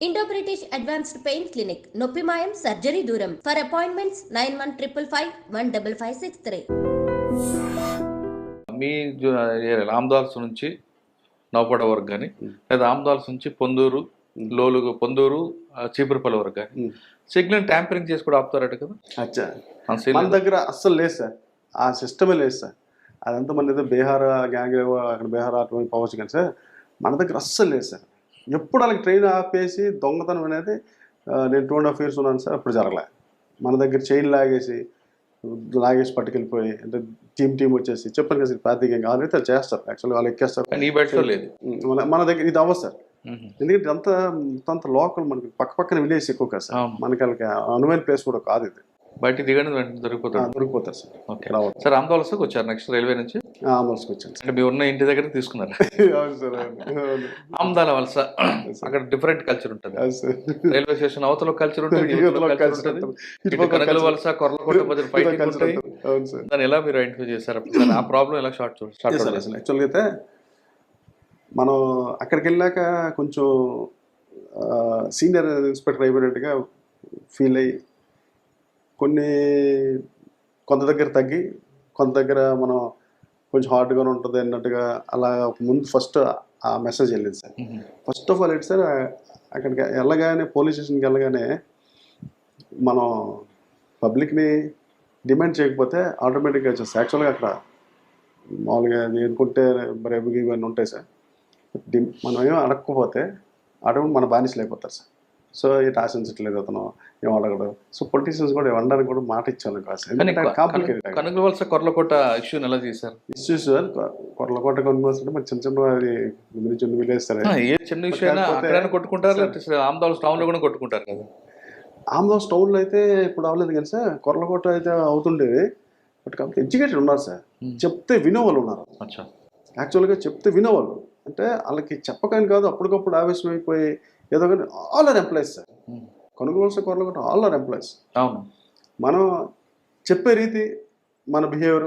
Indo British advanced pain clinic నొప్పి మాయం surgery దూరం. For appointments nine one triple five one double five six three మీ జు- A Ramdas నుంచి నౌపడ వరకు కానీ లేదా రామదాస్ నుంచి పొందూరు లోలు పొందూరు ఆ, చీపురుపల్లి వరకు కానీ. సిగ్నల్ ట్యాంపరింగ్ చేసి కూడా ఆపుతారట కదా? అచ్చా. మన దగ్గర అస్సలు లేదు సార్. ఆ సిస్టమే లేదు సార్. అదంతా మన ఏదో బీహార్ గ్యాంగ్ అక్కడ బీహార్ అటువంటి పోవచ్చు కానీ సార్. మన దగ్గర అస్సలు లేదు సార్. ఎప్పుడు వాళ్ళకి ట్రైన్ ఆపేసి దొంగతనం అనేది నేను టూ అండ్ హాఫ్ ఇయర్స్ ఉన్నాను సార్ అప్పుడు జరగలే. మన దగ్గర చైన్ లాగేసి లాగేసి పట్టుకెళ్ళిపోయి అంటే టీమ్ టీం వచ్చేసి చెప్పాను కదా ప్రాతికంగా అది చేస్తారు. యాక్చువల్గా వాళ్ళు ఎక్కేస్తారు. లేదు. మన దగ్గర ఇది అవ్వదు సార్. ఎందుకంటే ఇదంతా అంత లోకల్ మనకి పక్క పక్కన విలేజ్ ఎక్కువ కదా సార్. మనకి వాళ్ళకి అనువైన ప్లేస్ కూడా కాదు ఇది. బయట దిగండి వెంటనే ఆ, దొరికిపోతాడు దొరికిపోతారు సార్. ఓకే. సార్ రామదాస్కి వచ్చారు నెక్స్ట్ రైల్వే నుంచి? ఆంధ్రప్రదేశ్కి వచ్చాను అంటే మీ ఉన్న ఇంటి దగ్గర తీసుకున్నారు. ఆమ్దాల వలస. అక్కడ డిఫరెంట్ కల్చర్ ఉంటుంది. రైల్వే స్టేషన్ అవతల కల్చర్ ఉంటుంది వలస సార్. దాన్ని ఎలా మీరు ఐడెంటిఫై చేశారు? ఆ ప్రాబ్లం ఎలా షార్ట్ అసలు. యాక్చువల్గా అయితే మనం అక్కడికి వెళ్ళాక కొంచెం సీనియర్ ఇన్స్పెక్టర్ అయిపోయినట్టుగా ఫీల్ అయ్యి కొన్ని కొంత దగ్గర తగ్గి కొంత దగ్గర మనం కొంచెం హార్డ్గానే ఉంటుంది అన్నట్టుగా అలా ముందు ఫస్ట్ ఆ మెసేజ్ వెళ్ళింది సార్. ఫస్ట్ ఆఫ్ ఆల్ ఏంటి సార్ అక్కడికి వెళ్ళగానే పోలీస్ స్టేషన్కి వెళ్ళగానే మనం పబ్లిక్ని డిమాండ్ చేయకపోతే ఆటోమేటిక్గా వచ్చేస్తాయి. యాక్చువల్గా అక్కడ మామూలుగా అనుకుంటే రేపు ఇవన్నీ ఉంటాయి సార్. డి- మనం ఏం అడగకపోతే ఆటోమేటిక్ మన బానిసలు అయిపోతారు సార్. సో ఇటు ఆశించట్లేదు అతను ఏం అడగడు. సో పొలిటీషియన్స్ కూడా ఇవ్వడానికి కూడా మాట ఇచ్చాను కాంప్లికేటెడ్ కొర్లకోట ఇష్యూని ఎలా చేశారు? ఇష్యూస్ కొరలకోట కొనుగోలు మరి చిన్న చిన్న విలేజ్ సార్ ఆ, ఏ చిన్న విషయం అయినా కొట్టుకుంటారు లేకపోతే ఆమ్దాల్ టౌన్లో కూడా కొట్టుకుంటారు కదా. ఆమ్దాస్ టౌన్లో అయితే ఇప్పుడు అవ్వలేదు కానీ సార్ కొరలకోట అయితే అవుతుండేది. బట్ కాకపోతే ఎడ్యుకేటెడ్ ఉన్నారు సార్. చెప్తే వినేవాళ్ళు ఉన్నారు. యాక్చువల్గా చెప్తే వినేవాళ్ళు అంటే వాళ్ళకి చెప్పకని కాదు అప్పటికప్పుడు ఆవేశం అయిపోయి ఏదో కానీ ఆల్ ఆర్ ఎంప్లాయీస్ సార్. కొనుగోలు కొరలకోట ఆల్ ఆర్ ఎంప్లాయీస్ అవును. మనం చెప్పే రీతి మన బిహేవియర్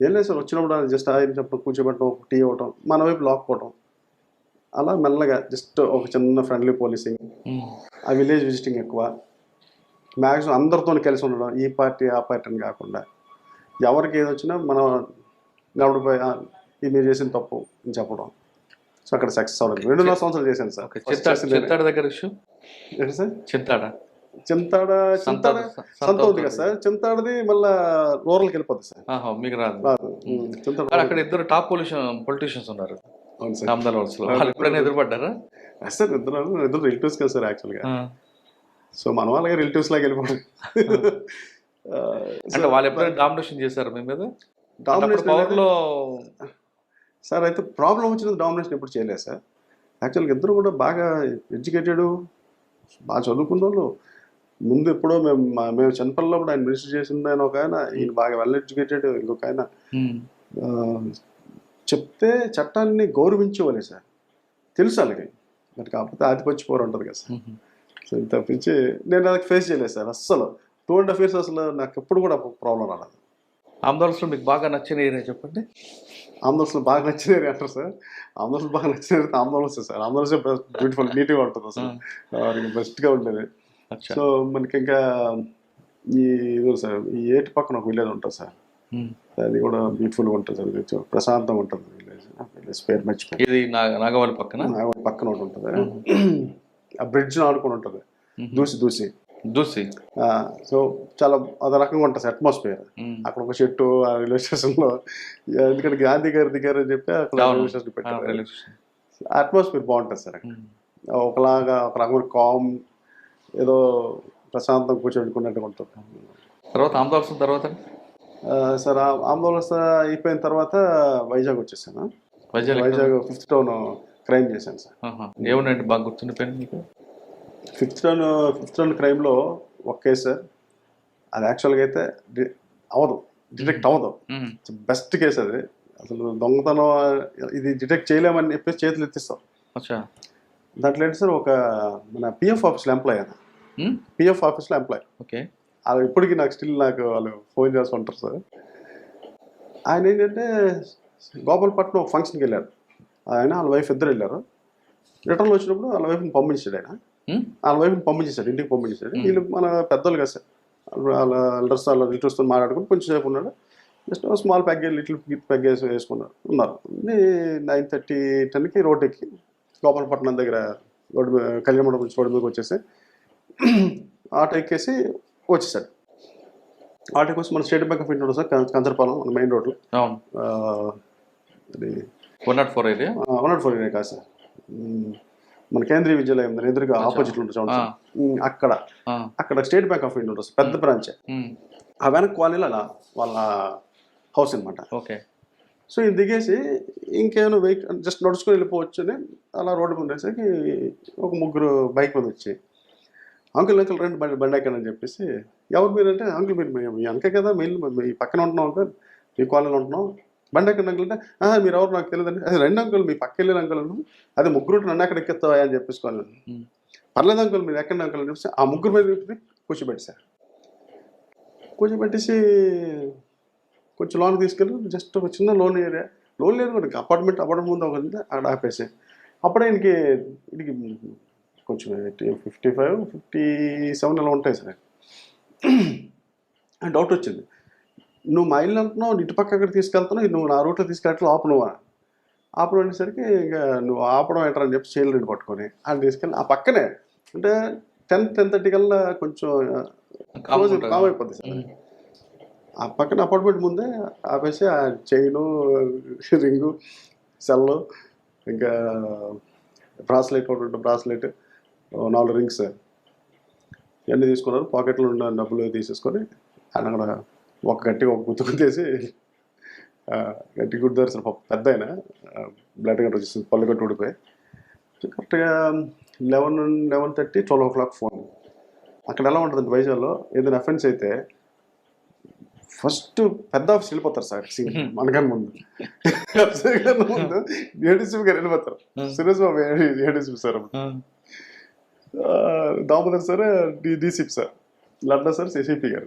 ఏం లేదు సార్ వచ్చినప్పుడు జస్ట్ ఆయన చెప్పడం కూర్చోబెట్టడం టీ ఇవ్వటం మన వైపు లాక్కోవటం అలా మెల్లగా జస్ట్ ఒక చిన్న ఫ్రెండ్లీ పోలీసింగ్ ఉమ్. ఆ విలేజ్ విజిటింగ్ ఎక్కువ. మ్యాక్సిమం అందరితో కలిసి ఉండడం ఈ పార్టీ ఆ పార్టీ అని కాకుండా. ఎవరికి ఏది వచ్చినా మనం నడుపుపోయి ఇది మీరు చేసిన తప్పు అని చెప్పడం. సో అక్కడ సక్సెస్ అవ్వడం రెండున్నర సంవత్సరాలు చేశాను సార్. చింతాడ దగ్గర ఇష్యూ ఏంటి సార్? చింతాడ. చింతాడ చింతాడ సంత ఉంది కదా సార్. చింతాడది మళ్ళా రూరల్కి వెళ్ళిపోద్ది సార్. మీకు రాదు. రాదు. అక్కడ ఇద్దరు టాప్ పొలిషన్ పొలిటీషియన్స్ ఉన్నారు. వాళ్ళు ఎప్పుడైనా ఎదురుపడ్డారా? సార్ ఇద్దరు ఇద్దరు రిలేటివ్స్ కదా సార్ యాక్చువల్గా. సో మన వాళ్ళకి రిలేటివ్స్ లాగా వెళ్ళిపోవడం అంటే వాళ్ళు ఎప్పుడైనా డామినేషన్ చేశారు మీ మీద? డామినేషన్ పవర్లో సార్ అయితే ప్రాబ్లం వచ్చినది డామినేషన్ ఎప్పుడు చేయలేదు సార్. యాక్చువల్గా ఇద్దరు కూడా బాగా ఎడ్యుకేటెడ్ బాగా చదువుకున్న వాళ్ళు ముందు ఎప్పుడో మేము మా- మేము చిన్నపిల్లప్పుడు ఆయన మినిస్టర్ చేసిన ఆయన ఒక ఆయన ఈయన బాగా వెల్ ఎడ్యుకేటెడ్ ఇంకొక ఆయన. ఆ, చెప్తే చట్టాన్ని గౌరవించేవాళ్ళే సార్. తెలుసు వాళ్ళకి. మరి కాకపోతే ఆధిపత్య పోరు ఉంటుంది కదా సార్. ఉమ్. సో తప్పించి నేను అది ఫేస్ చేయలేదు సార్ అస్సలు. టూ అండ్ హాఫ్ ఇయర్స్ అసలు నాకు ఎప్పుడు కూడా ప్రాబ్లం రాలేదు. వలసలో మీకు బాగా నచ్చిన ఏరియా చెప్పండి. ఆంధ్రప్రదేశ్లో బాగా నచ్చిన అంటారు సార్. ఆంధ్రప్రదేశ్ బాగా నచ్చిన area Andhra Pradesh sir. Andhra Pradesh beautiful నీట్గా ఉంటుంది అసలు. బెస్ట్గా ఉండేది. సో మనకి ఇంకా ఈ ఇదో సార్. ఈ ఏటి పక్కన ఒక విలేజ్ ఉంటుంది సార్. అది కూడా బ్యూటిఫుల్గా ఉంటుంది సార్. కొంచెం ప్రశాంతంగా ఉంటుంది విలేజ్. పేరు మర్చిపోయి ఇది నా- నాగవల్లి పక్కన? పక్కన ఒకటి ఉంటుంది. ఆ బ్రిడ్జ్ ఆడుకొని ఉంటుంది. దూసి దూసి. దూసి సో చాలా అదో రకంగా ఉంటుంది అట్మాస్ఫియర్. అక్కడ ఒక చెట్టు ఆ రైల్వే స్టేషన్లో ఎందుకంటే గాంధీ గారి దిగారు అని చెప్పి అక్కడ. రైల్వే స్టేషన్ పెట్టారు స్టేషన్. అట్మాస్ఫియర్ బాగుంటుంది సార్ అక్కడ. ఒకలాగా ఒక రకమైన కామ్ ఏదో ప్రశాంతం కూర్చోబెట్టుకున్నట్టుగా ఉంటుంది తర్వాత వలస తర్వాత సార్ ఆ- ఆందోళన అయిపోయిన తర్వాత వైజాగ్ వచ్చేసాను Vizag? Vizag fifth town crime చేశాను సార్ ఆహా. ఏమున్నాయండి బాగా గుర్తుండిపోయింది మీకు ఫిఫ్త్ టౌన్ ఫిఫ్త్ టౌన్ క్రైమ్లో ఒక కేసు. సార్ అది యాక్చువల్గా అయితే అవ్వదు. డిటెక్ట్ అవ్వదు. బెస్ట్ కేసు అది. అసలు దొంగతనం ఇది డిటెక్ట్ చేయలేమని చెప్పేసి చేతులు ఎత్తిస్తాం దాంట్లో ఏంటి సార్ ఒక మన పిఎఫ్ ఆఫీస్లో ఎంప్లాయ్ అది. పిఎఫ్ ఆఫీస్లో ఎంప్లాయ్ ఓకే. వాళ్ళు ఇప్పటికీ నాకు స్టిల్ నాకు వాళ్ళు ఫోన్ చేస్తుంటారు సార్. ఆయన ఏంటంటే గోపాలపట్నం ఒక ఫంక్షన్కి వెళ్ళారు. ఆయన వాళ్ళ వైఫ్ ఇద్దరు వెళ్ళారు. రిటర్న్లో వచ్చినప్పుడు వాళ్ళ వైపుని పంపించాడు ఆయన. వాళ్ళ వైపుని పంపించేశాడు ఇంటికి పంపించేశాడు. వీళ్ళు మన పెద్దోళ్ళు కదా సార్ వాళ్ళ ఎల్డర్స్ వాళ్ళ రిలేటివ్స్తో మాట్లాడుకుని కొంచెం సేపు ఉన్నాడు. Just small pack little pack వేసి వేసుకున్నారు ఉన్నారు. నైన్ థర్టీ టెన్కి రోడ్ ఎక్కి గోపాలపట్నం దగ్గర రోడ్డు కళ్యాణ మండపం నుంచి రోడ్డు మీదకి వచ్చేసి ఆటో ఎక్కేసి వచ్చేసాడు. ఆటోకి వచ్చి మన State Bank of India sir Kancharapalem మన మెయిన్ రోడ్లో. అది one not four area? One not four కాదు సార్. మన కేంద్రీయ విద్యాలయం ఎదురుగా ఆపోజిట్ ఉంటుంది అక్కడ. అక్కడ స్టేట్ బ్యాంక్ ఆఫ్ ఇండియా ఉంటుంది. పెద్ద బ్రాంచ్ ఆ వెనక్ కాలనీలో అలా వాళ్ళ హౌస్ అనమాట ఓకే. సో ఇది దిగేసి ఇంకేమైనా వెహికల్ జస్ట్ నడుచుకొని వెళ్ళిపోవచ్చు అని అలా రోడ్డు మీద ఉండేసరికి ఒక ముగ్గురు బైక్ మీద వచ్చి అంకుల్ అంకుల్ రండి బండి బండి ఎక్కడని చెప్పేసి ఎవరు మీరు? అంటే అంకుల్ మీరు వెనకే కదా మెయిన్ మీ పక్కన ఉంటున్నాం అంకుల్ మీ కాలనీలో ఉంటున్నాం. బండి ఎక్కడ అంకుల్ అంటే "ఆహా, మీరు ఎవరు? నాకు తెలియదండి అదే రెండు అంకుల్ మీ పక్క వెళ్ళిన అంకుల్. అదే ముగ్గురు నన్ను ఎక్కడ ఎక్కిస్తావా అని చెప్పేసుకోవాలి. పర్లేదు అంకుల్ మీరు ఎక్కడ అంకుల్ అని చెప్పేసి ఆ ముగ్గురు మీద చెప్పి కూర్చోబెట్టి సార్ కూర్చోబెట్టేసి కొంచెం లోన్ తీసుకెళ్ళి జస్ట్ ఒక చిన్న లోన్ ఏరియా. లోన్ లేదు కూడా అపార్ట్మెంట్ అపార్ట్మెంట్ ముందు ఒక అక్కడ ఆపేసి. అప్పుడే ఈయనకి వీడికి కొంచెం ఫిఫ్టీ ఫైవ్ ఫిఫ్టీ సెవెన్ అలా ఉంటాయి సార్. డౌట్ వచ్చింది. నువ్వు మా ఇల్లు అంటున్నావు ఇటు పక్క అక్కడ తీసుకెళ్తున్నావు నువ్వు నా రూట్లో తీసుకెళ్ళట్లు ఆపు నువ్వు ఆపడం అనేసరికి ఇక నువ్వు ఆపడం ఏంటని అని చెప్పి చైల్ రెండు పట్టుకొని ఆయన తీసుకెళ్ళి ఆ పక్కనే అంటే టెన్ టెన్ థర్టీ కల్లా కొంచెం కామ్ క్లోజ్ ఉంటుంది. కామ్ అయిపోద్ది సార్. ఆ పక్కన అపార్ట్మెంట్ ముందే ఆపేసి ఆ చైను రింగు సెల్ ఇంకా బ్రాస్లెట్ ఒకటి బ్రాస్లెట్ నాలుగు రింగ్స్ ఇవన్నీ తీసుకున్నారు. పాకెట్లో ఉన్న డబ్బులు తీసేసుకొని అక్కడ ఒక గట్టిగా ఒక గుర్తు గుర్తేసి గట్టి గుర్తారు సార్ పాపం పెద్ద ఆయన బ్లడ్ గట్ట వచ్చేసింది పళ్ళు గట్టు ఊడిపోయి కరెక్ట్గా eleven eleven thirty twelve o'clock phone. అక్కడ ఎలా ఉంటుందంటే వైజాగ్లో ఏదైనా అఫెన్స్ అయితే ఫస్ట్ పెద్ద ఆఫీస్ వెళ్ళిపోతారు సార్ సీన్ మనకన్నా ముందు. ముందు ఏడీసీ గారు వెళ్ళిపోతారు. Suresh Babu ADC sir Damodar sir DCP sir. Ladda sir CCP గారు.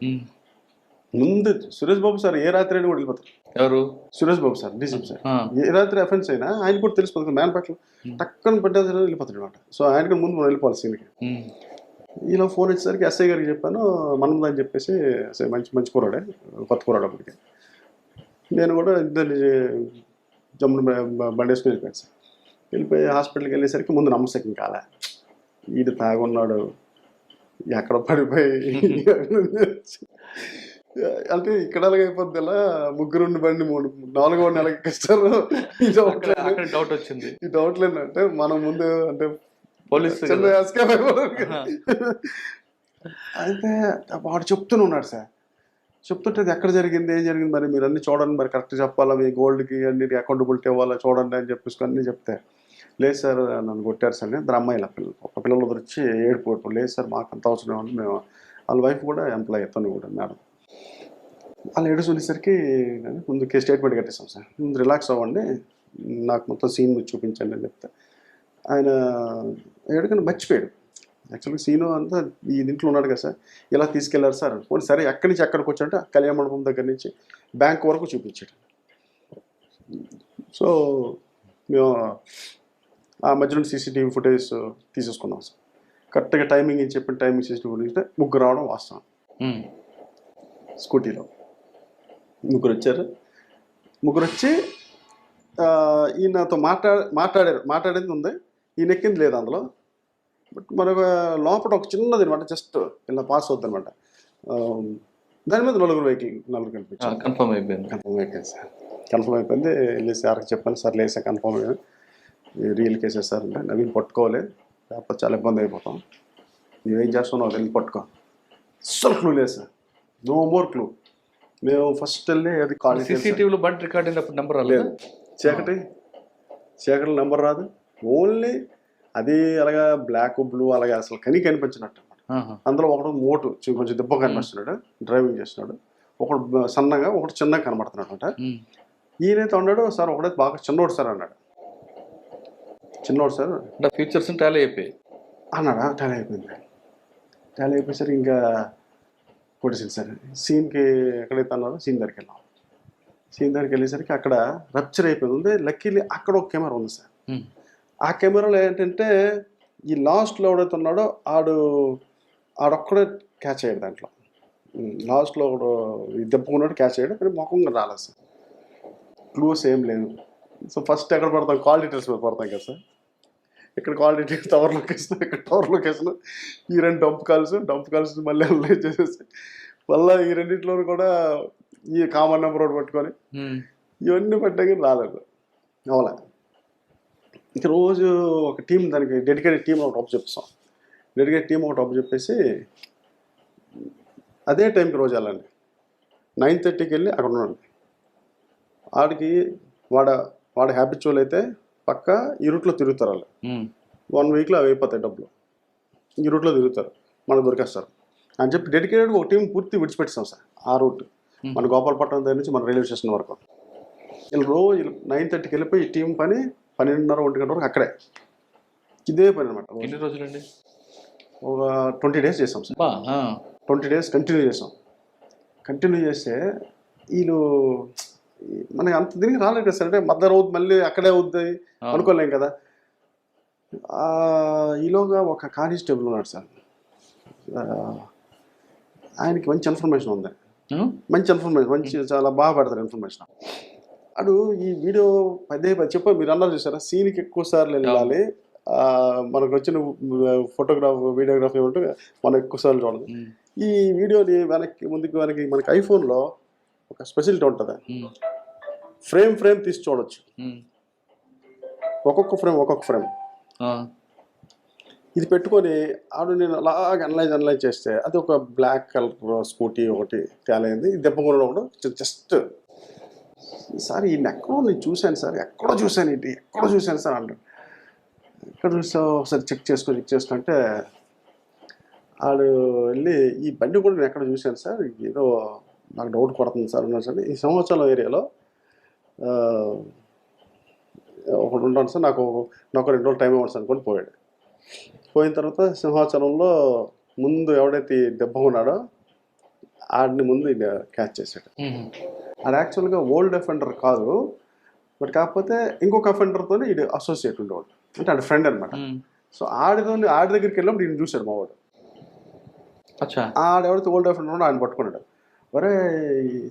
ముందు సురేష్ బాబు సార్ ఏ రాత్రి అయినా కూడా వెళ్ళిపోతారు. ఎవరు? Suresh Babu sir DCP sir. ఏ రాత్రి అఫెన్స్ అయినా ఆయన కూడా తెలిసిపోతుంది మ్యాన్ పట్ల. టక్కన పట్టేసి వెళ్ళిపోతాడు అనమాట సో ఆయనకి ముందు మనం వెళ్ళిపోవాలి సీన్కి ఈలో ఫోన్ వచ్చేసరికి ఎస్ఐ గారికి చెప్పాను మనం అని చెప్పేసి మంచి మంచి కూరాడే కొత్త కూరాడు అప్పటికి. నేను కూడా ఇద్దరిని జమ్మున బ- బండి వేసుకుని వెళ్ళిపోయాను సార్. వెళ్ళిపోయి హాస్పిటల్కి వెళ్ళేసరికి ముందు నమ్మశక్యం కాలే. ఈడు తాగున్నాడు ఎక్కడ పడిపోయి? అంటే ఇక్కడ అలాగే అయిపోద్ది ఇలా ముగ్గురు బండి మూడు నాలుగో నెలకి ఈ డౌట్ డౌట్ వచ్చింది. ఈ డౌట్లు ఏంటంటే మనం ముందు అంటే పోలీస్. అయితే వాడు చెప్తూనే ఉన్నాడు సార్. చెప్తుంటే ఎక్కడ జరిగింది ఏం జరిగింది మరి? మీరు అన్ని చూడండి మరి కరెక్ట్ చెప్పాలా? మీ గోల్డ్కి అన్నిటికి అకౌంటబిలిటీ ఇవ్వాలా? చూడండి అని చెప్పేసి అన్నీ చెప్తే లేదు సార్ నన్ను కొట్టారు సార్. ఇద్దరు అమ్మాయిల పిల్లలు ఒక పిల్లలు వచ్చి ఏడుపు లేదు సార్ మాకు అంత అవసరం మేము వాళ్ళ వైఫ్ కూడా ఎంప్లాయ్ తను కూడా మేడం. వాళ్ళు ఏడు చూసేసరికి ముందు స్టేట్మెంట్ కట్టేసాం సార్ ముందు రిలాక్స్ అవ్వండి నాకు మొత్తం సీన్ మీరు చూపించండి అని చెప్తే. ఆయన ఏడుకని మర్చిపోయాడు. యాక్చువల్గా సీను అంతా ఈ దీంట్లో ఉన్నాడు కదా సార్ ఇలా తీసుకెళ్ళారు సార్? పోనీ సరే ఎక్కడి నుంచి ఎక్కడికి వచ్చాడంటే కళ్యాణ మండపం దగ్గర నుంచి బ్యాంక్ వరకు చూపించాడు. సో మేము ఆ మధ్యలో సీసీటీవీ ఫుటేజ్ తీసేసుకున్నాం సార్. కరెక్ట్గా టైమింగ్ అని చెప్పిన టైమింగ్ సీసీటీవీ ఫుటేజ్ ముగ్గురు రావడం వాస్తవం. ఉమ్, స్కూటీలో ముగ్గురు వచ్చారు ముగ్గురు వచ్చి ఈయనతో మాట్లా మాట్లాడారు. మాట్లాడేది ఉంది. ఈయన ఎక్కింది లేదు అందులో. బట్ మనకు లోపల ఒక చిన్నది అనమాట జస్ట్ ఇలా పాస్ అవుతుంది అనమాట దాని మీద నలుగురు వెహికల్ నలుగురు కనిపించారు. కన్ఫర్మ్ అయిపోయింది. కన్ఫర్మ్ అయిపోయింది సార్. కన్ఫర్మ్ అయిపోయింది. వెళ్ళి సార్కి చెప్పాను సార్ లేదు సార్ కన్ఫర్మ్ అయ్యాను రియల్ కేసెస్ సార్ అంటే నవీన్ పట్టుకోవాలి? లేకపోతే చాలా ఇబ్బంది అయిపోతాం. నువ్వేం చేస్తున్నావు? వెళ్ళి పట్టుకో. అస్సలు క్లూ లేదు సార్. No more clue. మేము ఫస్ట్ వెళ్ళి అది కాలేజ్ సీసీటీవీలో బండి రికార్డ్ అయినప్పుడు నెంబర్ లేదు. రాలేదు చీకటి చీకటి నెంబర్ రాదు. ఓన్లీ అది అలాగా బ్లాక్ బ్లూ అలాగే అసలు కని కనిపించినట్టు అన్నమాట. ఆహా. అందులో ఒకడు మోటు కొంచెం దెబ్బ కనిపిస్తున్నాడు. డ్రైవింగ్ చేస్తున్నాడు. ఒకడు సన్నగా ఒకడు చిన్నగా కనబడుతున్నాడు అనమాట ఈయనైతే ఉన్నాడు? సార్ ఒకడైతే బాగా చిన్నోడు సార్ అన్నాడు. చిన్నోడు సార్? ఫీచర్స్ టాలీ అయిపోయాయి. అన్నాడా? టాలీ అయిపోయింది టాలీ అయిపోయేసరికి ఇంకా కొట్టేసింది సార్. సీన్కి ఎక్కడైతే అన్నారో సీన్ దగ్గరికి వెళ్ళాం. సీన్ దగ్గరికి వెళ్ళేసరికి అక్కడ రప్చర్ అయిపోయింది. ఉంది. లక్కీలీ అక్కడ ఒక కెమెరా ఉంది సార్. ఆ కెమెరాలో ఏంటంటే ఈ లాస్ట్లో ఎవడైతే ఉన్నాడో ఆడు ఆడొక్కడే క్యాచ్ అయ్యాడు దాంట్లో. లాస్ట్లో ఒకడు దెబ్బకున్నాడు క్యాచ్ అయ్యాడు. కానీ ముఖంగా రాలేదు సార్. క్లూస్ ఏం లేదు. సో ఫస్ట్ ఎక్కడ పడతాం? కాల్ డీటెయిల్స్ మీద పడతాం కదా సార్. ఇక్కడ డీటెయిల్స్ టవర్ లొకేషన్ ఇక్కడ టవర్ లొకేషన్ ఈ రెండు డంప్ కాల్స్ డంప్ కాల్స్ మళ్ళీ అనలైజ్ చేసేసి మళ్ళీ ఈ రెండింటిలో కూడా ఈ కామన్ నెంబర్ ఒకటి పట్టుకొని. ఇవన్నీ పెట్టాక రాలేదు. అవలే ఇక రోజు ఒక టీం దానికి డెడికేటెడ్ టీం ఒకటి అప్పు చెప్తాం డెడికేటెడ్ టీం ఒకటి అప్పు చెప్పేసి అదే టైంకి రోజు వెళ్ళండి. నైన్ థర్టీకి వెళ్ళి అక్కడ ఉండండి. వాడికి వాడ వాడు హ్యాబిచువల్ అయితే పక్క ఈ రూట్లో తిరుగుతారు వాళ్ళు. వన్ వీక్లో అవి అయిపోతాయి డబ్బులు. ఈ రూట్లో తిరుగుతారు. మనకు దొరికేస్తారు. అని చెప్పి డెడికేటెడ్గా ఒక టీం పూర్తి విడిచిపెట్టాం సార్ ఆ రూట్. మన గోపాలపట్నం దగ్గర నుంచి మన రైల్వే స్టేషన్ వరకు. వీళ్ళు రోజు నైన్ థర్టీకి వెళ్ళిపోయి ఈ టీం పని పన్నెండున్నర ఒంటి గంట వరకు అక్కడే. ఇదే పని అనమాట ఎన్ని రోజులండి? ఒక ట్వంటీ డేస్ చేసాం సార్. ట్వంటీ డేస్ కంటిన్యూ చేసాం కంటిన్యూ చేస్తే వీళ్ళు మనకి అంత దీనికి రాలేదు కదా సార్. అంటే మద్దరు అవుతుంది మళ్ళీ అక్కడే అవుద్ది. అనుకోలేం కదా. ఈలోగా ఒక కానిస్టేబుల్ ఉన్నాడు సార్. ఆయనకి మంచి ఇన్ఫర్మేషన్ ఉంది. మంచి ఇన్ఫర్మేషన్ మంచి చాలా బాగా పెడతారు ఇన్ఫర్మేషన్. అడు ఈ వీడియో పదే పది చెప్ప మీరు అన్నారు చూసారా? సీన్కి ఎక్కువ సార్లు వెళ్ళాలి. మనకు వచ్చిన ఫోటోగ్రాఫ్ వీడియోగ్రఫీ ఉంటే మనం ఎక్కువ సార్లు చూడాలి. ఈ వీడియోని వెనక్కి ముందుకు వెనక్కి మనకి ఐఫోన్లో ఒక స్పెషాలిటీ ఉంటుంది. ఫ్రేమ్ ఫ్రేమ్ తీసి చూడొచ్చు. ఉమ్. ఒక్కొక్క ఫ్రేమ్ ఒక్కొక్క ఫ్రేమ్. ఇది పెట్టుకొని ఆడు నేను అలాగ అనలైజ్ అనలైజ్ చేస్తే అది ఒక బ్లాక్ కలర్ స్కూటీ ఒకటి తేలైంది. ఇది దెబ్బ కొనడం కూడా జస్ట్ ఈసారి ఈయన ఎక్కడో నేను చూశాను సార్. ఎక్కడో చూశాను ఇది? ఎక్కడో చూశాను సార్ అంటాడు ఎక్కడ చూసావు ఒకసారి చెక్ చేసుకో చెక్ చేసుకుంటే ఆడు వెళ్ళి ఈ బండి కూడా నేను ఎక్కడ చూశాను సార్? ఏదో నాకు డౌట్ కొడుతుంది సార్ సార్. ఈ సంవత్సరం ఏరియాలో ఆ, ఒకడు ఉంటాను సార్ నాకు నాకు రెండు రోజులు టైం ఇవ్వండి సార్ అనుకొని పోయాడు. పోయిన తర్వాత సింహాచలంలో ముందు ఎవడైతే దెబ్బ ఉన్నాడో ఆడిని ముందు క్యాచ్ చేశాడు. అది యాక్చువల్గా ఓల్డ్ అఫెండర్ కాదు బట్ కాకపోతే ఇంకొక అఫెండర్తో ఇది అసోసియేట్ ఉండేవాడు. అంటే ఆడి ఫ్రెండ్ అనమాట. సో ఆడితో ఆడి దగ్గరికి వెళ్ళినప్పుడు ఈయన చూశాడు మా వాడు. అచ్చా. ఆడ ఎవరైతే ఓల్డ్ అఫెండర్ ఉన్నాడో ఆయన పట్టుకున్నాడు. ఒరే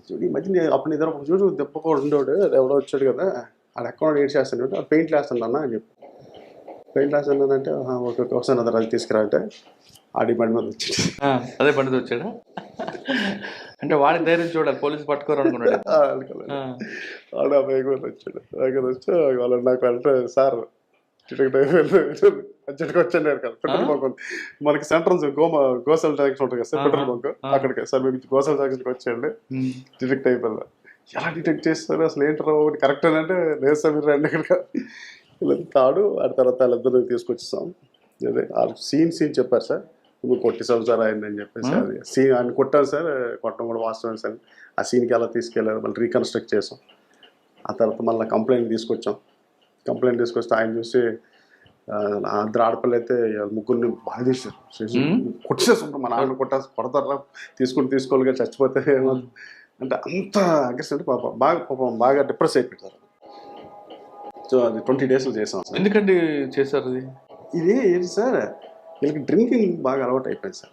చూడు ఈ మధ్య అప్పుడు నీ దగ్గర ఒక చూడు దెబ్బ కూడా ఉండేవాడు ఎవడో వచ్చాడు కదా ఆడ ఎక్కడ ఏడ్ చేస్తాడు ఆ పెయింట్ వేస్తాను అన్న అని చెప్పి. పెయింట్ వేస్తాను అంటే "ఆహా, ఓకే ఒకసారి దగ్గర అది తీసుకురా అంటే ఆడి బండి మీద వచ్చాడు. అదే పండిత వచ్చాడా? అంటే వాడి ధైర్యం చూడాలి పోలీసు పట్టుకోరు అనుకున్నాడు. ఆడ వేగం వచ్చాడు. వేగం వచ్చి వాళ్ళు నాకు అంటే సార్ అచ్చటికి వచ్చాను నేను కదా పెట్రోల్ బంక్ ఉంది. మనకి సెంటర్ గోమ గోసల్ ట్యాక్స్ ఉంటుంది కదా సార్ పెట్రోల్ బంక్. అక్కడికి. సార్ మీకు గోసల్ ట్యాక్స్కి వచ్చేయండి. డిటెక్ట్ అయిపోయింది. ఎలా డిటెక్ట్ చేస్తారు? అసలు ఏంటారు ఒకటి కరెక్ట్ అంటే లేదు సార్ మీరు రండి ఇక్కడ తాడు ఆ తర్వాత వాళ్ళిద్దరు తీసుకొచ్చేసాం. అదే ఆ సీన్ సీన్ చెప్పారు సార్. నువ్వు కొట్టేసావు సార్ ఆయన అని చెప్పేసి అది. సీన్ ఆయన కొట్టాను సార్. కొట్టడం కూడా వాస్తవం సార్. ఆ సీన్కి ఎలా తీసుకెళ్ళారు మళ్ళీ రీకన్స్ట్రక్ట్ చేసాం. ఆ తర్వాత మళ్ళీ కంప్లైంట్ తీసుకొచ్చాం. కంప్లైంట్ తీసుకొస్తే ఆయన చూసి ఆ, ఆ ఇద్దరు ఆడపిల్ల అయితే ముగ్గురిని బాగా చేశారు. కొట్టేసేస్తుంటాం మన ఆవిడ కొట్టా కొడతారా? తీసుకుని తీసుకోవాలి చచ్చిపోతే? అంటే అంత అగ్రెసివ్ పాప బాగా పాపం బాగా డిప్రెస్ అయిపోతారు సో అది ట్వంటీ డేస్లో చేసాం సార్. ఎందుకండి చేశారు అది? ఇది ఏంటి సార్? వీళ్ళకి డ్రింకింగ్ బాగా అలవాటు అయిపోయింది sir.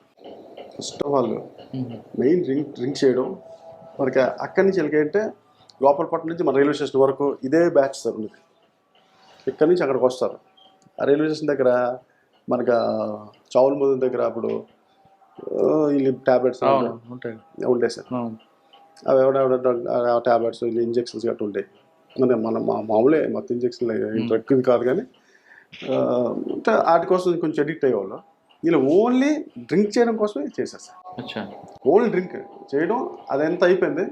First of all main drink drink చేయడం. మనకి అక్కడి నుంచి వీళ్ళకి ఏంటంటే గోపాలపట్నం నుంచి మన రైల్వే స్టేషన్ వరకు ఇదే బ్యాచ్ సార్ ఉంది ఇక్కడి నుంచి అక్కడికి వస్తారు. ఆ రైల్వే స్టేషన్ దగ్గర మనకి చావుల ముందు దగ్గర అప్పుడు వీళ్ళు ట్యాబ్లెట్స్ ఉంటాయి. ఉండే సార్. అవి ఎవడెవడ ఆ టాబ్లెట్స్ ఇంజెక్షన్స్ గట్రా ఉంటాయి. మన మన మా మామూలే మొత్తం ఇంజక్షన్లు డ్రగ్ కాదు కానీ అంటే వాటి కోసం కొంచెం ఎడిక్ట్ అయ్యేవాళ్ళు. వీళ్ళు ఓన్లీ డ్రింక్ చేయడం కోసమే చేశారు సార్. ఓన్లీ డ్రింక్ చేయడం అదంతా అయిపోయింది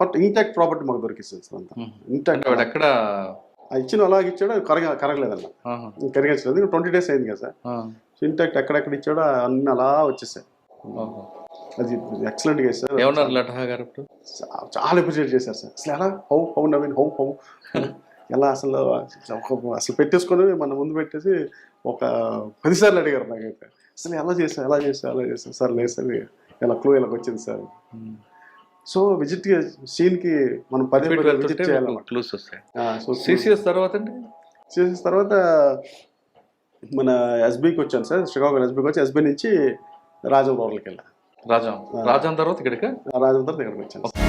బట్ ఇంటాక్ట్ ప్రాపర్టీ మాకు దొరికిస్తుంది సార్ అంతా. ఇంటాక్ట్ అంటే ఎక్కడ ఇచ్చిన అలాగే ఇచ్చాడు అది కరగ కరగలేదన్న. కరిగించలేదు ట్వంటీ డేస్ అయింది కదా సార్. ఆ. ఇంటాక్ట్ ఎక్కడెక్కడ ఇచ్చాడో అన్నీ అలా వచ్చేసాయి. అది ఎక్సలెంట్గా సార్. ఏమన్నారు లటహా గారు చాలా అప్రిషియేట్ చేశారు సార్. అసలు ఎలా? How how Naveen how how. ఎలా అసలు అసలు పెట్టేసుకొని మన ముందు పెట్టేసి ఒక పదిసార్లు అడిగారు నాకైతే. అసలు ఎలా చేసా ఎలా చేసా ఎలా చేసా సార్ లేదు సార్ ఇలా క్లూ ఇలా వచ్చింది సార్. సో విజిట్ సీన్కి మనం పదే పదే విజిట్ చేయాలన్నమాట క్లూస్ వస్తాయి. సిసిఎస్ తర్వాత అండి? చేసిన తర్వాత మన ఎస్బీకి వచ్చాను సార్ శ్రీకాకుళం ఎస్బీకి వచ్చి ఎస్బీ నుంచి రాజం రోడ్లకి వెళ్ళా. రాజాం. రాజాం తర్వాత ఇక్కడికి? రాజం తర్వాత ఇక్కడికి వచ్చాను.